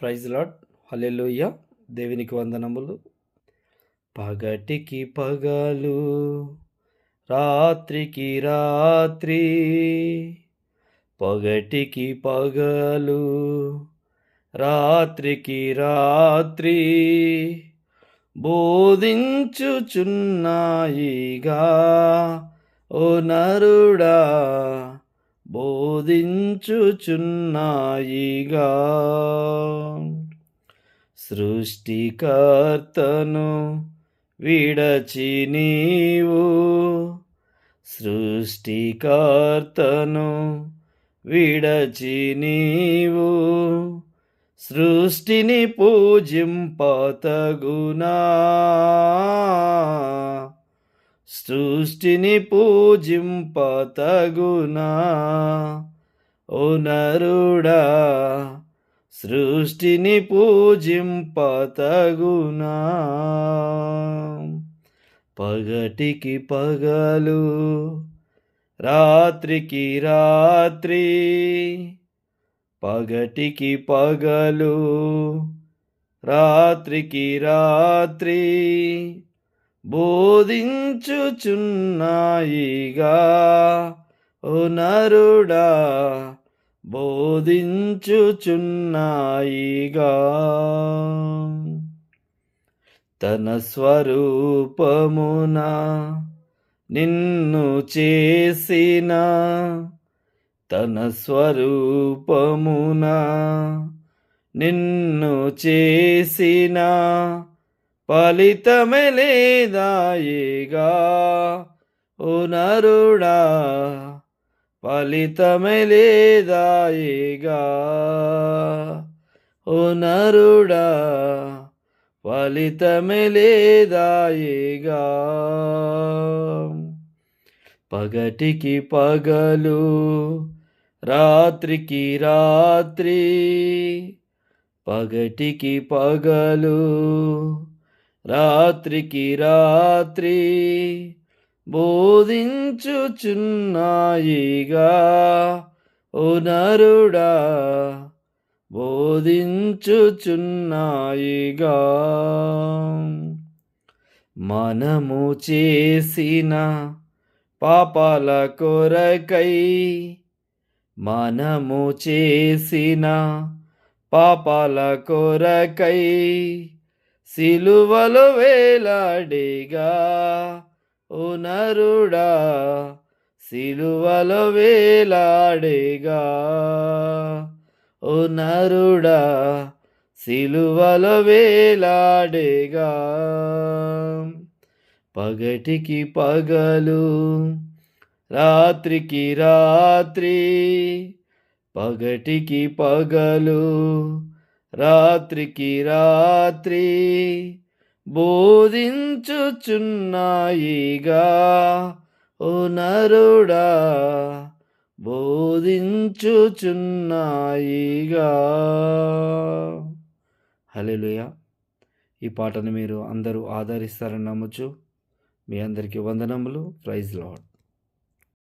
Praise lord. హల్లెలూయ. దేవునికి వందనములు. పగటికి పగలు రాత్రికి రాత్రి పగటికి పగలు రాత్రికి రాత్రి బోధించుచున్నాయిగా ఓ నరుడా బోధించుచున్నాయిగా. సృష్టికర్తను విడచి నీవు సృష్టికర్తను విడచి నీవు సృష్టిని పూజింపతగునా సృష్టిని పూజింపతగునా? ఓ నరుడా సృష్టిని పూజింపతగునా? పగటికి పగలు రాత్రికి రాత్రి పగటికి పగలు రాత్రికి రాత్రి బోధించుచున్నాయిగా. ఓ నరుడా బోధించుచున్నాయిగా. తన స్వరూపమున నిన్ను చేసిన తన స్వరూపమున నిన్ను చేసిన ఫలితమే లేదాయేగా ఓ నరుడా ఫలితమే లేదాయేగా ఓ నరుడా ఫలితమే లేదాయేగా పగటికి పగలు రాత్రికి రాత్రి పగటికి పగలు రాత్రికి రాత్రి బోధించుచున్నాయిగా. ఓ నరుడా బోధించుచున్నాయిగా. మనము చేసిన పాపాల కొరకై మనము చేసిన పాపాల కొరకై సిలువలు వేలాడిగా ఓ నరుడా సిలువలు వేలాడిగా ఓ నరుడా సిలువలు వేలాడిగా. పగటికి పగలు రాత్రికి రాత్రి పగటికి పగలు రాత్రికి రాత్రి బోధించుచున్నాయిగా ఓ నరుడా బోధించుచున్నాయిగా హలోయ ఈ పాటను మీరు అందరూ ఆదరిస్తారని నమ్మచ్చు మీ అందరికీ వందనములు. Praise lord